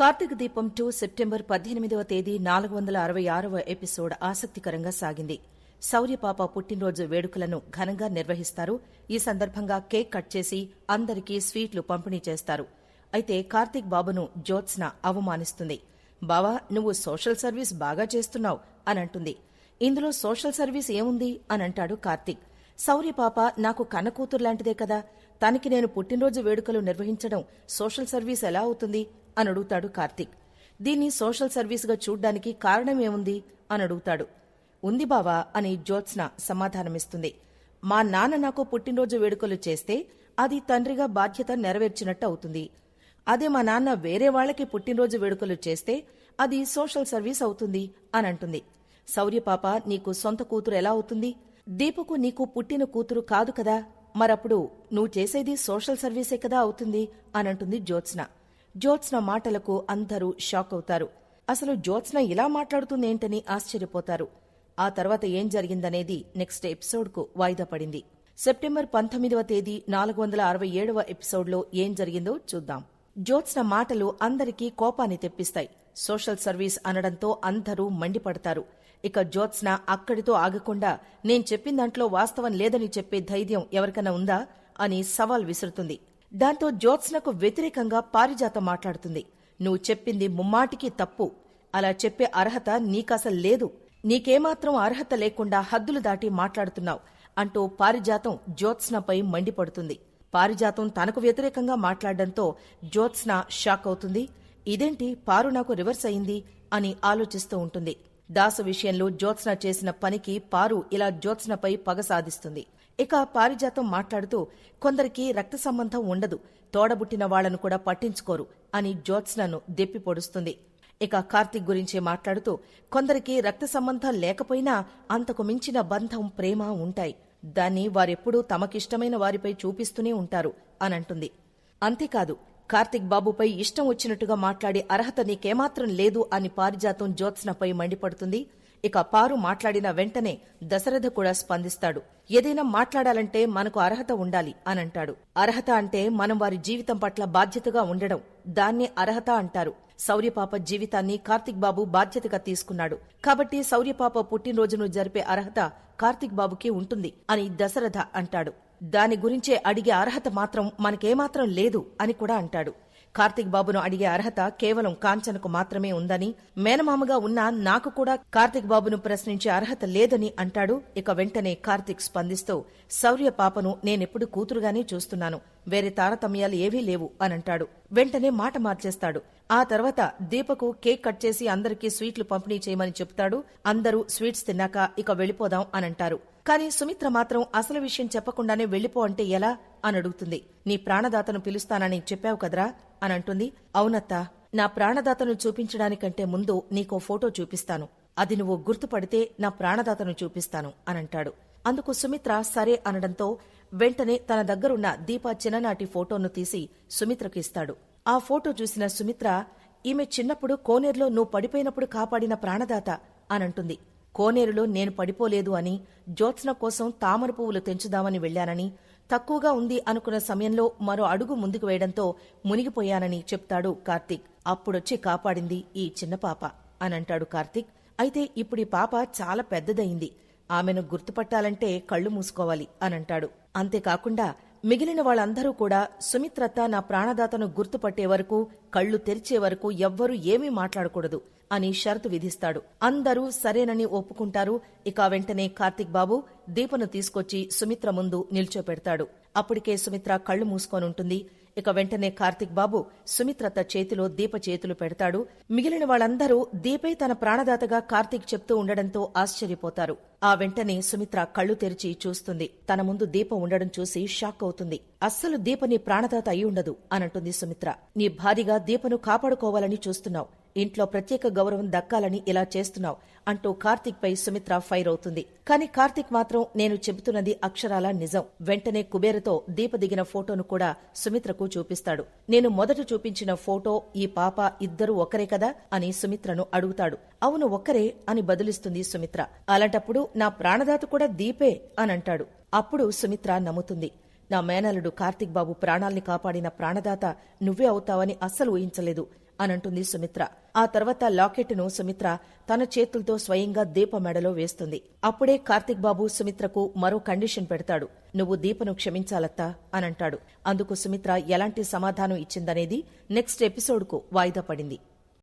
కార్తీక దీపం two September పద్దెనిమిదవ తేదీ నాలుగు వందల అరవై ఆరవ ఎపిసోడ్ ఆసక్తికరంగా సాగింది. శౌర్యపాప పుట్టినరోజు వేడుకలను ఘనంగా నిర్వహిస్తారు. ఈ సందర్భంగా కేక్ కట్ చేసి అందరికీ స్వీట్లు పంపిణీ చేస్తారు. అయితే కార్తీక్ బాబును జ్యోత్స్న అవమానిస్తుంది. బావా నువ్వు సోషల్ సర్వీస్ బాగా చేస్తున్నావు అనంటుంది ఇందులో సోషల్ సర్వీస్ ఏముంది? అనంటాడు కార్తీక్. శౌర్యపాప నాకు కన్నకూతురు లాంటిదే కదా. తనకి నేను పుట్టినరోజు వేడుకలు నిర్వహించడం సోషల్ సర్వీస్ ఎలా అవుతుంది? అని అడుగుతాడు కార్తీక్. దీన్ని సోషల్ సర్వీస్గా చూడ్డానికి కారణమేముంది? అని అడుగుతాడు. ఉంది బావా అని జ్యోత్స్న సమాధానమిస్తుంది. మా నాన్న నాకు పుట్టినరోజు వేడుకలు చేస్తే అది తండ్రిగా బాధ్యత నెరవేర్చినట్టు అవుతుంది. అదే మా నాన్న వేరే వాళ్ళకి పుట్టినరోజు వేడుకలు చేస్తే అది సోషల్ సర్వీస్ అవుతుంది అని అంటుంది. శౌర్యపాప నీకు సొంత కూతురు ఎలా అవుతుంది? దీపకు నీకు పుట్టిన కూతురు కాదు కదా? మరప్పుడు నువ్వు చేసేది సోషల్ సర్వీసే కదా అవుతుంది అనంటుంది జ్యోత్స్న. జ్యోత్స్న మాటలకు అందరూ షాక్ అవుతారు అసలు జ్యోత్స్న ఇలా మాట్లాడుతుందేంటని ఆశ్చర్యపోతారు. ఆ తర్వాత ఏం జరిగిందనేది నెక్స్ట్ ఎపిసోడ్కు వాయిదా పడింది. సెప్టెంబర్ పంతొమ్మిదవ తేదీ నాలుగు వందల అరవై ఏడవ ఎపిసోడ్లో ఏం జరిగిందో చూద్దాం. జ్యోత్స్న మాటలు అందరికీ కోపాన్ని తెప్పిస్తాయి. సోషల్ సర్వీస్ అనడంతో అందరూ మండిపడతారు. ఇక జ్యోత్స్న అక్కడితో ఆగకుండా నేను చెప్పిన దాంట్లో వాస్తవం లేదని చెప్పే ధైర్యం ఎవరికైనా ఉందా? అని సవాల్ విసురుతుంది. దాంతో జ్యోత్స్నకు వ్యతిరేకంగా పారిజాత మాట్లాడుతుంది. నువ్వు చెప్పింది ముమ్మాటికి తప్పు. అలా చెప్పే అర్హత నీకసలు లేదు. నీకేమాత్రం అర్హత లేకుండా హద్దులు దాటి మాట్లాడుతున్నావు అంటూ పారిజాతం జ్యోత్స్నపై మండిపడుతుంది. పారిజాతం తనకు వ్యతిరేకంగా మాట్లాడడంతో జ్యోత్స్న షాక్ అవుతుంది. ఇదేంటి పారు నాకు రివర్స్ అయింది అని ఆలోచిస్తూ ఉంటుంది. దాసు విషయంలో జ్యోత్స్న చేసిన పనికి పారు ఇలా జ్యోత్స్నపై పగ సాధిస్తుంది. ఇక పారిజాతం మాట్లాడుతూ కొందరికి రక్త సంబంధం ఉండదు తోడబుట్టిన వాళ్ళను కూడా పట్టించుకోరు అని జ్యోత్స్నను దెప్పి పొడుస్తుంది. ఇక కార్తిక్ గురించి మాట్లాడుతూ కొందరికి రక్త సంబంధం లేకపోయినా అంతకు మించిన బంధం ప్రేమ ఉంటాయి. దాన్ని వారెప్పుడూ తమకిష్టమైన వారిపై చూపిస్తూనే ఉంటారు అనంటుంది. అంతేకాదు కార్తిక్ బాబుపై ఇష్టం వచ్చినట్టుగా మాట్లాడే అర్హత నీకేమాత్రం లేదు అని పారిజాతం జ్యోత్స్నపై మండిపడుతుంది. ఇక పారు మాట్లాడిన వెంటనే దశరథ కూడా స్పందిస్తాడు. ఏదైనా మాట్లాడాలంటే మనకు అర్హత ఉండాలి అనంటాడు. అర్హత అంటే మనం వారి జీవితం పట్ల బాధ్యతగా ఉండడం. దాన్నే అర్హత అంటారు. శౌర్యపాప జీవితాన్ని కార్తిక్ బాబు బాధ్యతగా తీసుకున్నాడు. కాబట్టి శౌర్యపాప పుట్టినరోజును జరిపే అర్హత కార్తిక్ బాబుకి ఉంటుంది అని దశరథ అంటాడు. దాని గురించే అడిగే అర్హత మాత్రం మనకేమాత్రం లేదు అని కూడా అంటాడు. కార్తిక్ బాబును అడిగే అర్హత కేవలం కాంచనకు మాత్రమే ఉందని మేనమామగా ఉన్న నాకు కూడా కార్తిక్ బాబును ప్రశ్నించే అర్హత లేదని అంటాడు. ఇక వెంటనే కార్తిక్ స్పందిస్తూ శౌర్య పాపను నేనెప్పుడు కూతురుగానే చూస్తున్నాను. వేరే తారతమ్యాలు ఏవీ లేవు అనంటాడు వెంటనే మాట మార్చేస్తాడు. ఆ తర్వాత దీపకు కేక్ కట్ చేసి అందరికీ స్వీట్లు పంపిణీ చేయమని చెప్తాడు. అందరూ స్వీట్స్ తిన్నాక ఇక వెళ్ళిపోదాం అనంటారు కాని సుమిత్ర మాత్రం అసలు విషయం చెప్పకుండానే వెళ్ళిపో అంటే ఎలా? అని అడుగుతుంది. నీ ప్రాణదాతను పిలుస్తానని చెప్పావు కదరా? అని అంటుంది. అవునత్తా. నా ప్రాణదాతను చూపించడానికంటే ముందు నీకో ఫోటో చూపిస్తాను. అది నువ్వు గుర్తుపడితే నా ప్రాణదాతను చూపిస్తాను అనంటాడు. అందుకు సుమిత్ర సరే అనడంతో వెంటనే తన దగ్గరున్న దీప చిన్ననాటి ఫోటోను తీసి సుమిత్రకు ఇస్తాడు. ఆ ఫోటో చూసిన సుమిత్ర ఈమె చిన్నప్పుడు కోనేరులో నువ్వు పడిపోయినప్పుడు కాపాడిన ప్రాణదాత అనంటుంది కోనేరులో నేను పడిపోలేదు అని జ్యోత్స్న కోసం తామర పువ్వులు తెంచుదామని వెళ్ళానని తక్కువగా ఉంది అనుకున్న సమయంలో మరో అడుగు ముందుకు వేయడంతో మునిగిపోయానని చెప్తాడు కార్తీక్. అప్పుడొచ్చి కాపాడింది ఈ చిన్న పాప అనంటాడు కార్తీక్. అయితే ఇప్పుడు ఈ పాప చాలా పెద్దదయింది. ఆమెను గుర్తుపట్టాలంటే కళ్ళు మూసుకోవాలి అనంటాడు. అంతేకాకుండా మిగిలిన వాళ్ళందరూ కూడా సుమిత్రత్త నా ప్రాణదాతను గుర్తుపట్టే వరకు కళ్ళు తెరిచే వరకు ఎవ్వరూ ఏమీ మాట్లాడకూడదు అని షరతు విధిస్తాడు. అందరూ సరేనని ఒప్పుకుంటారు. ఇక వెంటనే కార్తిక్ బాబు దీపను తీసుకొచ్చి సుమిత్ర ముందు నిల్చోపెడతాడు. అప్పటికే సుమిత్ర కళ్ళు మూసుకొనుంటుంది. ఇక వెంటనే కార్తిక్ బాబు సుమిత్రత చేతిలో దీప చేతులు పెడతాడు. మిగిలిన వాళ్ళందరూ దీపే తన ప్రాణదాతగా కార్తిక్ చెప్తూ ఉండడంతో ఆశ్చర్యపోతారు. ఆ వెంటనే సుమిత్ర కళ్ళు తెరిచి చూస్తుంది. తన ముందు దీప ఉండడం చూసి షాక్ అవుతుంది. అస్సలు దీపని ప్రాణదాత అయి ఉండదు అనంటుంది సుమిత్ర. నీ భారీగా దీపను కాపాడుకోవాలని చూస్తున్నావు. ఇంట్లో ప్రత్యేక గౌరవం దక్కాలని ఇలా చేస్తున్నావు అంటూ కార్తిక్ పై సుమిత్ర ఫైర్ అవుతుంది. కాని కార్తిక్ మాత్రం నేను చెబుతున్నది అక్షరాల నిజం. వెంటనే కుబేరతో దీప దిగిన ఫోటోను కూడా సుమిత్రకు చూపిస్తాడు. నేను మొదట చూపించిన ఫోటో ఈ పాప ఇద్దరు ఒకరే కదా అని సుమిత్రను అడుగుతాడు. అవును ఒక్కరే అని బదులిస్తుంది సుమిత్ర. అలాంటప్పుడు నా ప్రాణదాత కూడా దీపే అనంటాడు. అప్పుడు సుమిత్ర నమ్ముతుంది. నా మేనలుడు కార్తిక్ బాబు ప్రాణాల్ని కాపాడిన ప్రాణదాత నువ్వే అవుతావని అస్సలు ఊహించలేదు అనంటుంది సుమిత్ర. ఆ తర్వాత లాకెట్ను సుమిత్ర తన చేతులతో స్వయంగా దీప మెడలో వేస్తుంది. అప్పుడే కార్తిక్ బాబు సుమిత్రకు మరో కండిషన్ పెడతాడు. నువ్వు దీపను క్షమించాలత్తా అనంటాడు. అందుకు సుమిత్ర ఎలాంటి సమాధానం ఇచ్చిందనేది నెక్స్ట్ ఎపిసోడ్కు వాయిదా పడింది.